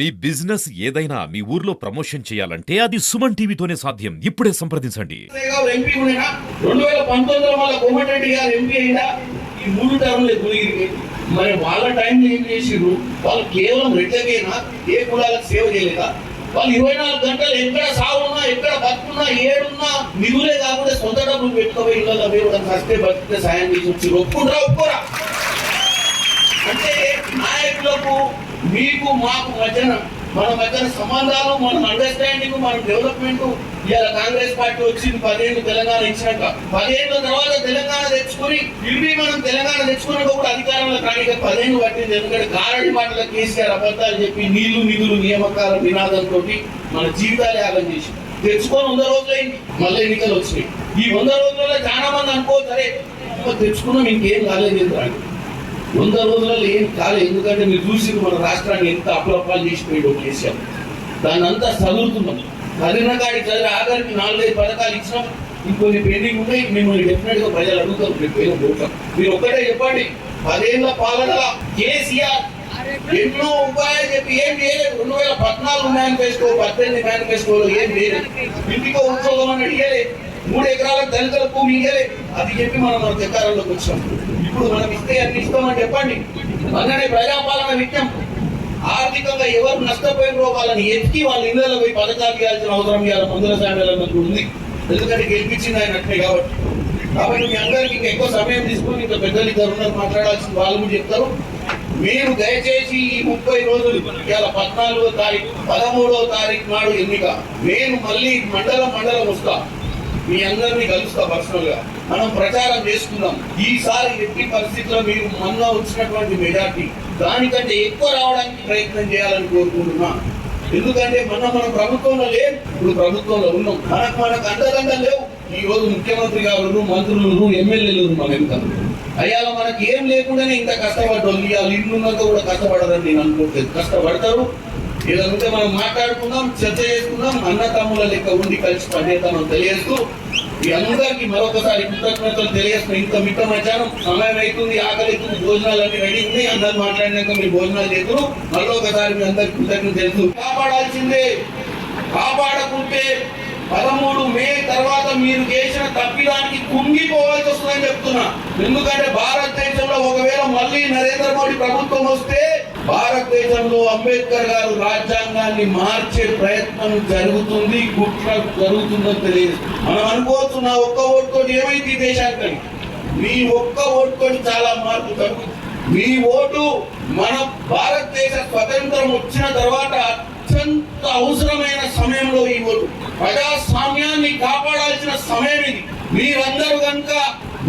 మీ business ఏదైనా మీ ఊర్లో promotion చేయాలంటే అది సుమన్ టీవీతోనే సాధ్యం. ఇప్పుడే సంప్రదించండి. రెండు వేల ఎంపీ అయినా ఈ మూడు మరి వాళ్ళ టైం ఏం చేసిర్రు వాళ్ళు కేవలం రెడ్లకేనా? ఏ కులాలకు సేవ చేయలేదా? వాళ్ళు ఇరవై నాలుగు గంటలు ఎక్కడ సాగున్నా ఎక్కడ బతుకున్నా ఏడున్నా మిగులే కాకుండా సొంత డబ్బులు పెట్టుకోవే ఇళ్ళ వేయడం కష్టే బతికితే సాయం చేసి వచ్చి ఒప్పుకుంటారా? ఒప్పుకోరా? అంటే నాయకులకు మీకు మాకు మధ్యన మన మధ్యన సంబంధాలు మన అండర్స్టాండింగ్ మన డెవలప్మెంట్ ఇవాళ కాంగ్రెస్ పార్టీ వచ్చింది పదేళ్ళు తెలంగాణ ఇచ్చినాక. పదేళ్ళ తర్వాత తెలంగాణ తెచ్చుకొని ఇవి మనం తెలంగాణ తెచ్చుకున్నాక కూడా అధికారంలో కానీ పదేళ్ళు పట్టింది. ఎందుకంటే కారడి మాటల కేసీఆర్ అబద్ధాలు చెప్పి నీళ్ళు నిధులు నియామకాల నినాదంతో మన జీవితాలు యాగం చేసి. తెచ్చుకొని వంద రోజులైంది మళ్ళీ ఎన్నికలు వచ్చినాయి. ఈ వంద రోజుల్లో చాలా మంది అనుకోవచ్చు సరే తెచ్చుకున్నాం ఇంకేం కాలేదు ఎందుకు వంద రోజులలో ఏం కాలేదు ఎందుకంటే మీరు చూసి మన రాష్ట్రాన్ని ఎంత అప్లపాలు చేసిపోయాడు కేసీఆర్ దాన్ని అంతా చదువుతున్నాం. చదివిన కాడికి చదివి ఆఖరికి నాలుగైదు పథకాలు ఇచ్చినాం. ఇంకొన్ని పెండింగ్ ఉన్నాయి. మిమ్మల్ని డెఫినెట్గా ప్రజలు అడుగుతాం మీరు పోతాం. మీరు ఒక్కటే చెప్పండి. పదేళ్ళ పాలన కేసీఆర్ ఎన్నో ఉపాయాలు చెప్పి ఏం చేయలేదు. రెండు వేల పద్నాలుగు మేనిఫెస్టో పద్దెనిమిది మేనిఫెస్టోలో ఏం చేయలేదు ఇంటికో ఉద్యోగం అని అడిగలేదు మూడు ఎకరాల దళితుల భూమి ఇయ్యలేదు అది చెప్పి మనం మన అధికారంలోకి వచ్చాం. ఇప్పుడు మనం ఇస్తే అన్ని ఇస్తామని చెప్పండి. అలానే ప్రజాపాలన విజ్ఞం ఆర్థికంగా ఎవరు నష్టపోయిన వాళ్ళని ఎత్తి వాళ్ళ ఇళ్ళలో పోయి పథకాలు ఇవ్వాల్సిన అవసరం ఇవాళ మందుల సాయాలన్నట్టు ఉంది. ఎందుకంటే గెలిపించింది ఆయన అట్లే కాబట్టి. కాబట్టి మీ అందరికి ఇంకా ఎక్కువ సమయం తీసుకొని ఇంకా పెద్దలు ఇద్దరు ఉన్నారు మాట్లాడాల్సిన వాళ్ళు కూడా చెప్తారు. మీరు దయచేసి ఈ ముప్పై రోజులు ఇవాళ పద్నాలుగో తారీఖు పదమూడవ తారీఖు నాడు ఎన్నిక. నేను మళ్ళీ మండలం మండలం వస్తా. మీ అందరినీ కలుస్తా పర్సనల్గా మనం ప్రచారం చేసుకుందాం. ఈసారి ఎట్టి పరిస్థితుల్లో మీరు మొన్న వచ్చినటువంటి మెజార్టీ. దానికంటే ఎక్కువ రావడానికి ప్రయత్నం చేయాలని కోరుకుంటున్నా. ఎందుకంటే మొన్న మన ప్రభుత్వంలో లేవు ఇప్పుడు ప్రభుత్వంలో ఉన్నాం. మనకు మనకు అండదండ లేవు. ఈ రోజు ముఖ్యమంత్రి గారు మంత్రులు ఎమ్మెల్యేలు మన ఎందుకంటే అయ్యా మనకి ఏం లేకుండానే ఇంత కష్టపడ్డారు. ఇవాళ ఇల్లు ఉన్నంత కూడా కష్టపడరని నేను అనుకోవట్లేదు కష్టపడతారు. ఏదంటే మనం మాట్లాడుకుందాం చర్చ చేసుకుందాం అన్న తమ్ముల లెక్క ఉండి కలిసి పనిచేద్దాం తెలియజేస్తూ మీ అందరికీ మరొకసారి కృతజ్ఞతలు తెలియజేస్తూ ఇంత మిట్ట మధ్యాహ్నం సమయం అవుతుంది ఆకలి అవుతుంది భోజనాలు అన్ని రెడీ ఉన్నాయి అందరు మాట్లాడినాక మీరు భోజనాలు చేద్దరు మరొకసారి మీ అందరికి కృతజ్ఞత తెలుసు కాపాడాల్సిందే కాపాడకుంటే పదమూడు మే తర్వాత మీరు చేసిన తప్పిదానికి కుంగిపోవాల్సి వస్తుందని చెప్తున్నా. ఎందుకంటే భారతదేశంలో ఒకవేళ మళ్ళీ నరేంద్ర మోడీ ప్రభుత్వం వస్తే భారతదేశంలో అంబేద్కర్ గారు రాజ్యాంగాన్ని మార్చే ప్రయత్నం జరుగుతుంది కుట్ర జరుగుతుందని తెలియదు. మనం అనుకోవచ్చు నా ఒక్క ఓటుతో ఏమైంది ఈ దేశానికి? మీ ఒక్క ఓటుతో చాలా మార్పు జరుగుతుంది. మీ ఓటు మన భారతదేశ స్వతంత్రం వచ్చిన తర్వాత అవసరమైన సమయంలో ఈ ఓటు ప్రజాస్వామ్యాన్ని కాపాడాల్సిన సమయం ఇది. మీరందరూ కనుక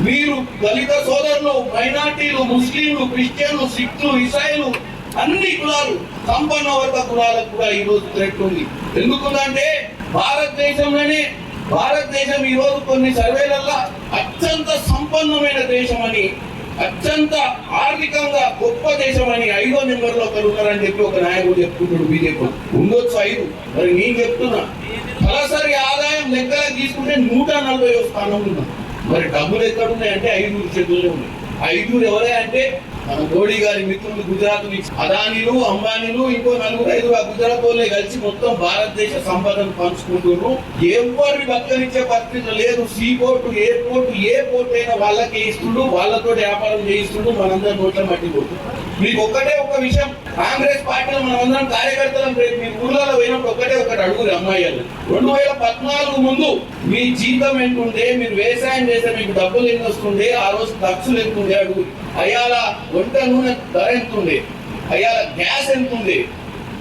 మీరు దళిత సోదరులు మైనార్టీలు ముస్లింలు క్రిస్టియన్లు సిక్కులు ఇసాయిలు అన్ని కులాలు సంపన్న వర్గ కులాలకు కూడా ఈ రోజు థ్రెట్ ఉంది. ఎందుకుందంటే భారతదేశంలోనే భారతదేశం ఈ రోజు కొన్ని సర్వేలల్లో అత్యంత సంపన్నమైన దేశం అని అత్యంత ఆర్థికంగా గొప్ప దేశం అని ఐదో నెంబర్లో చెప్పి ఒక నాయకుడు చెప్తున్నాడు బీజేపీ. ఉండొచ్చు ఐదు. మరి నేను చెప్తున్నా తలసరి ఆదాయం లెక్కలు తీసుకుంటే నూట నలభై స్థానం ఉన్నా మరి డబ్బులు ఎక్కడ అంటే ఐదుగురు చేతుల్లో ఉన్నాయి. ఐదుగురు ఎవరే అంటే మన మోడీ గారి మిత్రులు గుజరాత్ నుంచి. అదానీలు అంబానీలు ఇంకో నలుగురు ఐదు ఆ గుజరాత్ వాళ్ళే కలిసి మొత్తం భారతదేశ సంపదను పంచుకుంటున్నారు. ఎవరిని బతకనిచ్చే పరిస్థితి లేదు. సీ పోర్టు ఎయిర్పోర్ట్ ఏ పోర్ట్ అయినా వాళ్ళకి ఇస్తుండు వాళ్ళతో వ్యాపారం చేయిస్తుండు మనందరం నోట్ల మట్టి మీకు ఒక్కటే ఒక విషయం. కాంగ్రెస్ పార్టీలో మనమందరం కార్యకర్తలం రేపు మీ ఊర్లలో పోయినప్పుడు ఒకటే ఒకటి అడుగురు అమ్మాయిలు రెండు వేల పద్నాలుగు ముందు మీ జీతం ఎంత ఉండే మీరు వ్యవసాయం చేస్తే మీకు డబ్బులు ఎన్ని వస్తుండే ఆ రోజు ఖర్చులు ఎంత ఉండే అడుగు అయ్యాల వంట నూనె ధర ఎంత ఉండే అయ్యాల గ్యాస్ ఎంత ఉంది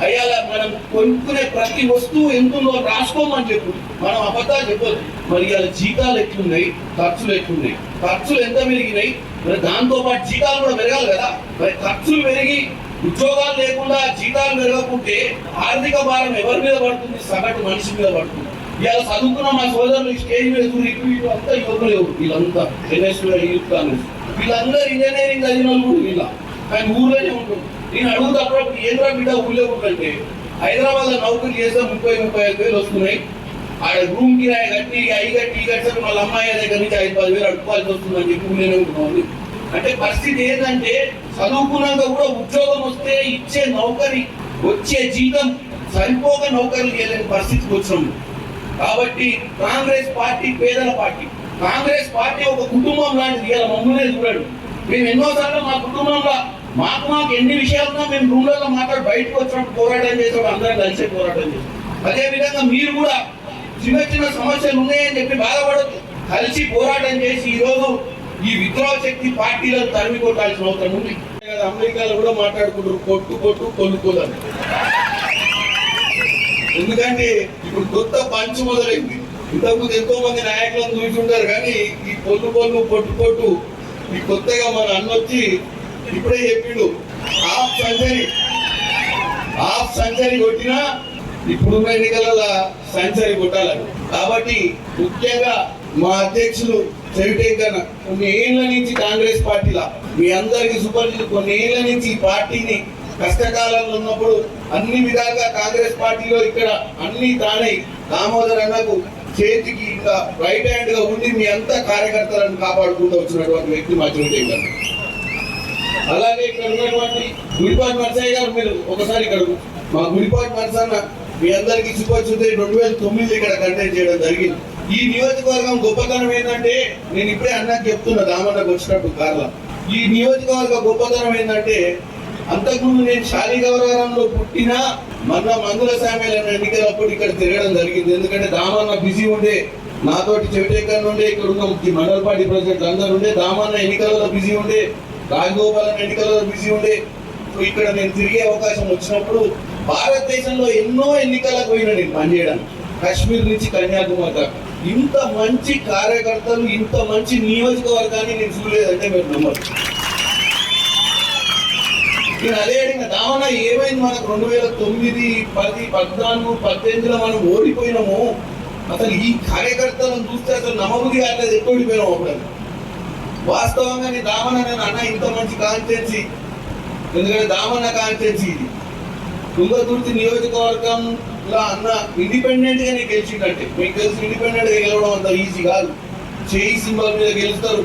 అయ్యాల మనం కొనుక్కునే ప్రతి వస్తువు ఎంతుందో రాసుకోమని చెప్పు. మనం అబద్ధాలు చెప్పదు మరి ఇవాళ జీతాలు ఎట్లున్నాయి? ఖర్చులు ఎట్లున్నాయి? ఖర్చులు ఎంత పెరిగినాయి? మరి దాంతో పాటు జీతాలు కూడా పెరగాలి కదా. మరి ఖర్చులు పెరిగి ఉద్యోగాలు లేకుండా జీతాలు పెరగకుంటే ఆర్థిక భారం ఎవరి మీద పడుతుంది? సగటు మనిషి మీద పడుతుంది. ఇవాళ చదువుకున్న మా సోదరులు స్టేజ్ మీద ఇటు అంతా యువకులు వీళ్ళంతా ఎన్ఎస్ యూత్ కాంగ్రెస్ వీళ్ళందరూ ఇంజనీరింగ్ చదివిన వాళ్ళు కూడా వీళ్ళ. కానీ ఊర్లోనే ఉంటుంది నేను అడుగుతప్పుడు ఏంద్రా బిడ్డ ఊళ్ళో ఉంటుంటే హైదరాబాద్లో నౌకరీ చేస్తే ముప్పై ముప్పై ఐదు వేలు వస్తున్నాయి. ఆడ రూమ్ కిరాయి కట్టి అయి కట్టి ఈ కట్టి వాళ్ళ అమ్మాయి దగ్గర నుంచి ఐదు పది వేలు అడుకోవాల్సి వస్తుందని చెప్పి ఊళ్ళోనే ఉంటున్నాం. అంటే పరిస్థితి ఏంటంటే చదువుకున్నాక కూడా ఉద్యోగం వస్తే ఇచ్చే నౌకరి వచ్చే జీతం సరిపోక నౌకర్లు చేయలేని పరిస్థితికి వచ్చినాము. కాబట్టి కాంగ్రెస్ పార్టీ పేదల పార్టీ. కాంగ్రెస్ పార్టీ ఒక కుటుంబం లాంటిది. ఇలా మమ్మల్ని చూడాడు. మేము ఎన్నోసార్లు మా కుటుంబంలో మాకు మాకు ఎన్ని విషయాలున్నా మేము రూమ్లలో మాట్లాడి బయటకు వచ్చినప్పుడు పోరాటం చేసేవాడు అందరం కలిసే పోరాటం చేస్తాం అదే విధంగా మీరు కూడా చిన్న చిన్న సమస్యలు ఉన్నాయని చెప్పి బాధపడద్దు. కలిసి పోరాటం చేసి ఈ రోజు ఈ విద్రోహ శక్తి పార్టీలను తరిమి కొట్టాల్సిన అవసరం ఉంది. అమెరికాలో కూడా మాట్లాడుకుంటారు కొట్టు కొట్టు కొనుక్కోదని ఎందుకంటే ఇప్పుడు కొత్త పంచు మొదలైంది. ఇంతకుముందు ఎంతో మంది నాయకులను చూసుంటారు కానీ ఈ పొల్లు పొల్లు పొట్టు పొట్టు ఈ కొత్తగా మన అన్నొచ్చి ఇప్పుడే చెప్పిండు హాఫ్ సెంచరీ హాఫ్ సెంచరీ కొట్టినా ఇప్పుడున్న ఎన్నికలలో సెంచరీ కొట్టాలని. కాబట్టి ముఖ్యంగా మా అధ్యక్షులు చెవిటేకన్న కొన్ని ఏళ్ళ నుంచి కాంగ్రెస్ పార్టీలా? మీ అందరికీ సుపరిచితులు కొన్ని ఏళ్ళ నుంచి ఈ పార్టీని కష్టకాలంలో ఉన్నప్పుడు అన్ని విధాలుగా కాంగ్రెస్ పార్టీలో ఇక్కడ అన్ని తానే దామోదర్ అన్నకు చేతికి ఇంకా రైట్ హ్యాండ్గా ఉండి మీ అంతా కార్యకర్తలను కాపాడుకుంటూ వచ్చినటువంటి వ్యక్తి మా చెవిటేకన్న. అలాగే ఇక్కడ ఉన్నటువంటి గుడిపాటి నరసయ్య గారు మీరు ఒకసారి ఇక్కడ మా గుడిపాటి నరసన్న మీ అందరికీ సుపరిచితే రెండు వేల తొమ్మిది ఇక్కడ కంటెంట్ చేయడం జరిగింది. ఈ నియోజకవర్గం గొప్పతనం ఏంటంటే నేను ఇప్పుడే అన్నకు చెప్తున్నా దామన్నకు వచ్చినప్పుడు కార్ల. ఈ నియోజకవర్గ గొప్పతనం ఏంటంటే అంతకుముందు నేను శాలిగౌరవంలో పుట్టిన మన మందుల సామ్యాలైన ఎన్నికలప్పుడు ఇక్కడ తిరగడం జరిగింది. ఎందుకంటే దామన్న బిజీ ఉండే నాతోటి చెవిటేకర్ ఉండే ఇక్కడ ఉన్న మండల పార్టీ ప్రెసిడెంట్ అందరు ఉండే దామన్న ఎన్నికలలో బిజీ ఉండే రాజగోపాలన్ ఎన్నికలలో బిజీ ఉండే. ఇక్కడ నేను తిరిగే అవకాశం వచ్చినప్పుడు భారతదేశంలో ఎన్నో ఎన్నికలకు పోయినా నేను పనిచేయడానికి. కాశ్మీర్ నుంచి కన్యాకుమారి దాకా. ఇంత మంచి కార్యకర్తలు ఇంత మంచి నియోజకవర్గాన్ని నేను చూడలేదంటే మీరు నమ్మరు. నేను అదే అడిగిన దావన ఏమైంది? మనకు రెండు వేల తొమ్మిది పది పద్నాలుగు పద్దెనిమిదిలో మనం ఓడిపోయినాము. అసలు ఈ కార్యకర్తలను చూస్తే అసలు నమ్మబుద్ధి కాలేదు ఎక్కువ అప్పుడు? వాస్తవంగా నేను దామన నేను అన్న ఇంత మంచి కాన్స్టెన్సీ ఎందుకంటే దామన్న కాన్స్టెన్సీ ఇది. తుంగతుర్తి ఇలా అన్న ఇండిపెండెంట్గా నేను గెలిచిందంటే మీకు తెలిసి ఇండిపెండెంట్గా గెలవడం అంత ఈజీ కాదు. చేయి సింబల్ మీద గెలుస్తారు.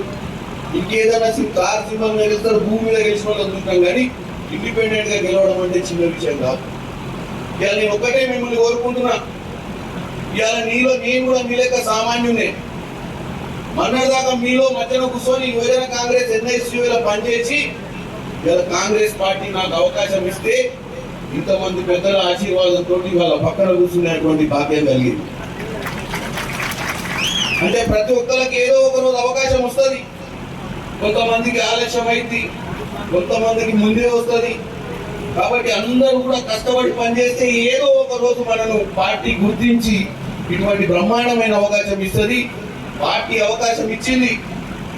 ఇంకేదైనా కార్ సింబల్ మీద గెలుస్తారు భూమి మీద గెలిచిన వాళ్ళు చూస్తాం కానీ ఇండిపెండెంట్గా గెలవడం అంటే చిన్న విషయం కాదు. ఇవాళ నేను ఒక్కటే మిమ్మల్ని కోరుకుంటున్నా. ఇవాళ నీలో నేను కూడా మీ లెక్క సామాన్యునే మొన్నటిదాకా మీలో మధ్యన కూర్చొని యువజన కాంగ్రెస్ ఎన్ఐసిలో పనిచేసి ఇలా కాంగ్రెస్ పార్టీ నాకు అవకాశం ఇస్తే ఇంతమంది పెద్దల ఆశీర్వాదంతో వాళ్ళ పక్కన కూర్చునేటువంటి భాగ్యం కలిగింది. అంటే ప్రతి ఒక్కరికి ఏదో ఒక రోజు అవకాశం వస్తుంది. కొంతమందికి ఆలస్యం అయింది కొంతమందికి ముందే వస్తుంది. కాబట్టి అందరూ కూడా కష్టపడి పనిచేస్తే ఏదో ఒక రోజు మనను పార్టీ గుర్తించి ఇటువంటి బ్రహ్మాండమైన అవకాశం ఇస్తుంది. పార్టీ అవకాశం ఇచ్చింది.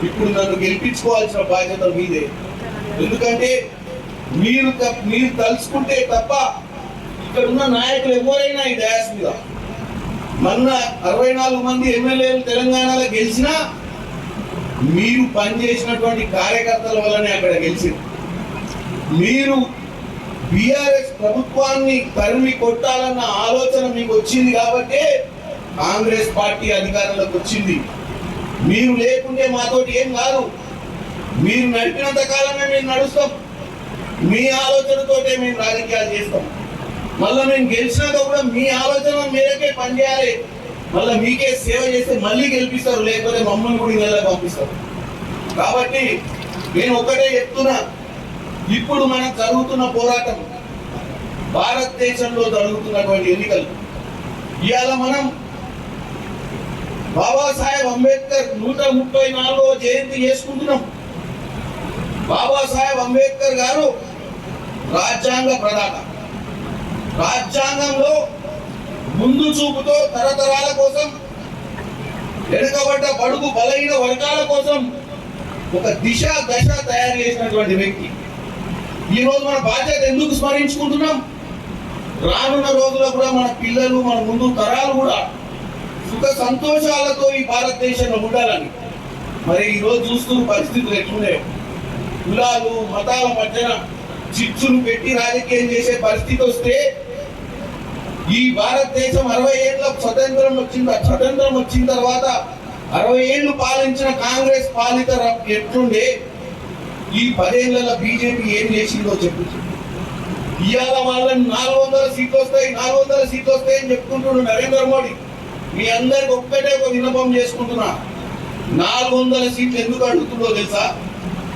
ఇప్పుడు నన్ను గెలిపించుకోవాల్సిన బాధ్యత మీదే. ఎందుకంటే మీరు మీరు తలుచుకుంటే తప్ప ఇక్కడ ఉన్న నాయకులు ఎవరైనా ఈ డయాస్ మీద మొన్న అరవై నాలుగు మంది ఎమ్మెల్యేలు తెలంగాణలో గెలిచినా మీరు పనిచేసినటువంటి కార్యకర్తల వల్లనే అక్కడ గెలిచింది మీరు బీఆర్ఎస్ ప్రభుత్వాన్ని తరిమి కొట్టాలన్న ఆలోచన మీకు వచ్చింది కాబట్టి కాంగ్రెస్ పార్టీ అధికారంలోకి వచ్చింది. మీరు లేకుంటే మాతోటి ఏం కాదు. మీరు నడిపినంత కాలమే మేము నడుస్తాం. మీ ఆలోచనతోటే మేము రాజకీయాలు చేస్తాం. మళ్ళీ మేము గెలిచినాక కూడా మీ ఆలోచన మీరకే పనిచేయాలి మళ్ళీ మీకే సేవ చేస్తే మళ్ళీ గెలిపిస్తారు లేకపోతే మమ్మల్ని కూడా నెల పంపిస్తారు. కాబట్టి నేను ఒకటే చెప్తున్నా ఇప్పుడు మనం జరుగుతున్న పోరాటం భారతదేశంలో జరుగుతున్నటువంటి ఎన్నికలు. ఇవాళ మనం బాబాసాహెబ్ అంబేద్కర్ నూట ముప్పై నాలుగో జయంతి చేసుకుంటున్నాం. బాబాసాహెబ్ అంబేద్కర్ గారు రాజ్యాంగ ప్రదాత రాజ్యాంగంలో ముందు చూపుతో తరతరాల కోసం వెనుకబడ్డ బడుగు బలహీన వర్గాల కోసం ఒక దిశ దశ తయారు చేసినటువంటి వ్యక్తి. ఈరోజు మన బాధ్యత ఎందుకు స్మరించుకుంటున్నాం? రానున్న రోజుల్లో కూడా మన పిల్లలు మన ముందు తరాలు కూడా సుఖ సంతోషాలతో ఈ భారతదేశంలో ఉండాలని. మరి ఈ రోజు చూస్తున్న పరిస్థితులు ఎట్లున్నాయో? కులాలు మతాల మధ్యన చిచ్చులు పెట్టి రాజకీయం చేసే పరిస్థితి వస్తే ఈ భారతదేశం అరవై ఏళ్ళ స్వతంత్రం వచ్చింది స్వతంత్రం వచ్చిన తర్వాత అరవై ఏళ్ళు పాలించిన కాంగ్రెస్ పాలిత ఎట్లుండే? ఈ పదేళ్ళలో బీజేపీ ఏం చేసిందో చెప్పు. ఇవాళ వాళ్ళని నాలుగు వందల సీట్లు వస్తాయి నాలుగు వందల సీట్లు వస్తాయి అని చెప్పుకుంటున్నాడు నరేంద్ర మోడీ మీ అందరికి ఒక్కటే ఒక విన్నపం చేసుకుంటున్నా. నాలుగు వందల సీట్లు ఎందుకు అడుగుతుందో తెలుసా?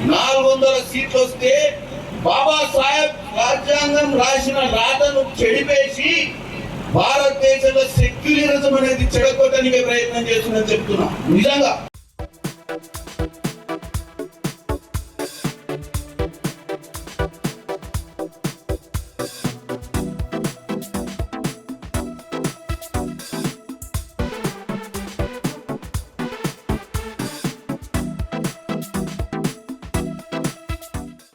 నాలుగు వందల సీట్లు వస్తే బాబాసాహెబ్ రాజ్యాంగం రాసిన రాతను చెడిపేసి భారతదేశంలో సెక్యులరిజం అనేది చెడగొట్టడానికి ప్రయత్నం చేస్తుందని చెప్తున్నా. నిజంగా.